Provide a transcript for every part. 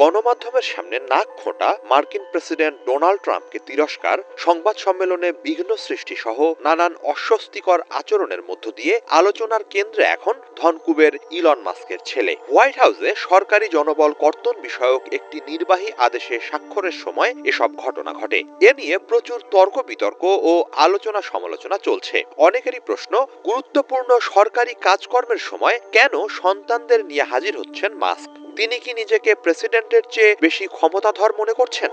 গণমাধ্যমের সামনে নাক খোঁটা মার্কিন প্রেসিডেন্ট ডোনাল্ড ট্রাম্পকে তিরস্কার, সংবাদ সম্মেলনে বিঘ্ন সৃষ্টি সহ নানান অস্বস্তিকর আচরণের মধ্য দিয়ে আলোচনার কেন্দ্রে এখন ধনকুবের ইলন মাস্কের ছেলে। হোয়াইট হাউসে সরকারি জনবল কর্তন বিষয়ক একটি নির্বাহী আদেশে স্বাক্ষরের সময় এসব ঘটনা ঘটে। এ নিয়ে প্রচুর তর্ক বিতর্ক ও আলোচনা সমালোচনা চলছে। অনেকেরই প্রশ্ন, গুরুত্বপূর্ণ সরকারি কাজকর্মের সময় কেন সন্তানদের নিয়ে হাজির হচ্ছেন মাস্ক? তিনি কি নিজেকে প্রেসিডেন্টের চেয়ে বেশি ক্ষমতাধর মনে করছেন?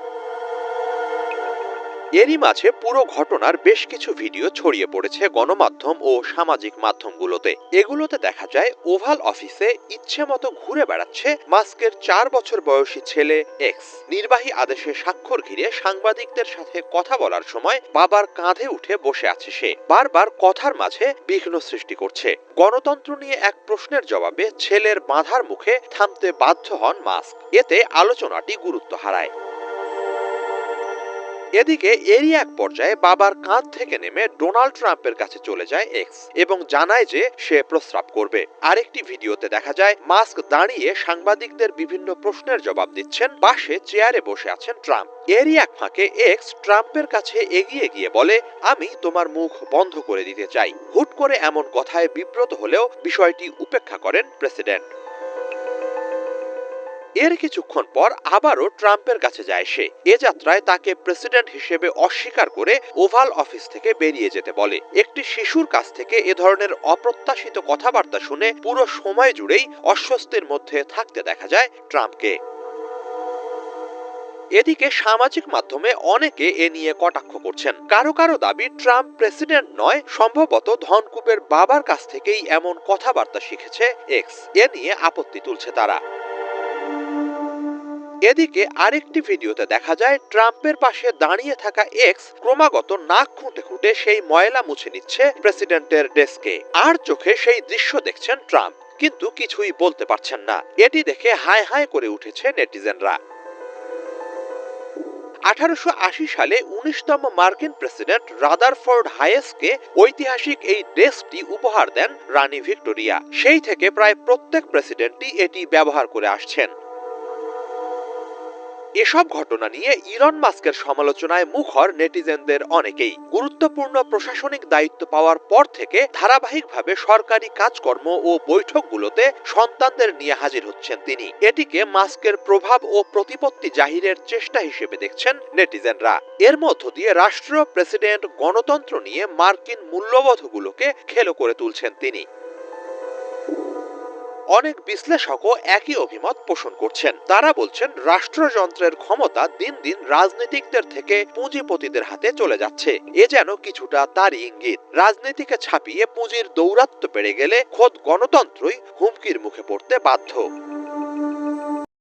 এরই মাঝে পুরো ঘটনার বেশ কিছু ভিডিও ছড়িয়ে পড়েছে গণমাধ্যম ও সামাজিক মাধ্যমগুলোতে। এগুলোতে দেখা যায়, ওভাল অফিসে ইচ্ছে মতো ঘুরে বেড়াচ্ছে মাস্কের চার বছর বয়সী ছেলে এক্স। নির্বাহী আদেশে স্বাক্ষর ঘিরে সাংবাদিকদের সাথে কথা বলার সময় বাবার কাঁধে উঠে বসে আছে সে। বারবার কথার মাঝে বিঘ্ন সৃষ্টি করছে। গণতন্ত্র নিয়ে এক প্রশ্নের জবাবে ছেলের বাঁধার মুখে থামতে বাধ্য হন মাস্ক। এতে আলোচনাটি গুরুত্ব হারায়। এদিকে এরই এক পর্যায়ে বাবার কাঁধ থেকে নেমে ডোনাল্ড ট্রাম্পের কাছে চলে যায় এক্স এবং জানায় যে সে প্রস্রাব করবে। আরেকটি ভিডিওতে দেখা যায়, মাস্ক দাঁড়িয়ে সাংবাদিকদের বিভিন্ন প্রশ্নের জবাব দিচ্ছেন, পাশে চেয়ারে বসে আছেন ট্রাম্প। এরই এক ফাঁকে এক্স ট্রাম্পের কাছে এগিয়ে গিয়ে বলে, আমি তোমার মুখ বন্ধ করে দিতে চাই। হুট করে এমন কথায় বিব্রত হলেও বিষয়টি উপেক্ষা করেন প্রেসিডেন্ট। এর কিছুক্ষণ পর আবারও ট্রাম্পের কাছে যায় সে। এ যাত্রায় তাকে প্রেসিডেন্ট হিসেবে অস্বীকার করে ওভাল অফিস থেকে বেরিয়ে যেতে বলে। একটি শিশুর কাছ থেকে এ ধরনের অপ্রত্যাশিত কথাবার্তা শুনে পুরো সময় জুড়েই অস্বস্তির মধ্যে থাকতে দেখা যায় ট্রাম্পকে। এদিকে সামাজিক মাধ্যমে অনেকে এ নিয়ে কটাক্ষ করছেন। কারও কারও দাবি, ট্রাম্প প্রেসিডেন্ট নয়, সম্ভবত ধনকুবের বাবার কাছ থেকেই এমন কথাবার্তা শিখেছে এক্স। এ নিয়ে আপত্তি তুলছে তারা। এদিকে আরেকটি ভিডিওতে দেখা যায়, ট্রাম্পের পাশে দাঁড়িয়ে থাকা এক্স ক্রমাগত নাক খুঁটে খুঁটে সেই ময়লা মুছে নিচ্ছে প্রেসিডেন্টের ডেস্কে। আর চোখে সেই দৃশ্য দেখছেন ট্রাম্প। কিন্তু কিছুই বলতে পারছেন না। এটি দেখে হায় হায় করে উঠেছে নেটিজেনরা। আঠারোশ আশি সালে উনিশতম মার্কিন প্রেসিডেন্ট রাদারফোর্ড হায়েসকে ঐতিহাসিক এই ডেস্কটি উপহার দেন রানী ভিক্টোরিয়া। সেই থেকে প্রায় প্রত্যেক প্রেসিডেন্টই এটি ব্যবহার করে আসছেন। এসব ঘটনা নিয়ে ইলন মাস্কের সমালোচনায় মুখর নেটিজেনদের অনেকেই। গুরুত্বপূর্ণ প্রশাসনিক দায়িত্ব পাওয়ার পর থেকে ধারাবাহিকভাবে সরকারি কাজকর্ম ও বৈঠকগুলোতে সন্তানদের নিয়ে হাজির হচ্ছেন তিনি। এটিকে মাস্কের প্রভাব ও প্রতিপত্তি জাহিরের চেষ্টা হিসেবে দেখছেন নেটিজেনরা। এর মধ্য দিয়ে রাষ্ট্রীয় প্রেসিডেন্ট গণতন্ত্র নিয়ে মার্কিন মূল্যবোধগুলোকে খেলো করে তুলছেন তিনি। অনেক বিশ্লেষকও একই অভিমত পোষণ করছেন। তারা বলছেন, রাষ্ট্রযন্ত্রের ক্ষমতা দিন দিন রাজনীতিকদের থেকে পুঁজিপতিদের হাতে চলে যাচ্ছে। এ যেন কিছুটা তারই ইঙ্গিত। রাজনীতিকে ছাপিয়ে পুঁজির দৌরাত্ম্য বেড়ে গেলে খোদ গণতন্ত্রই হুমকির মুখে পড়তে বাধ্য।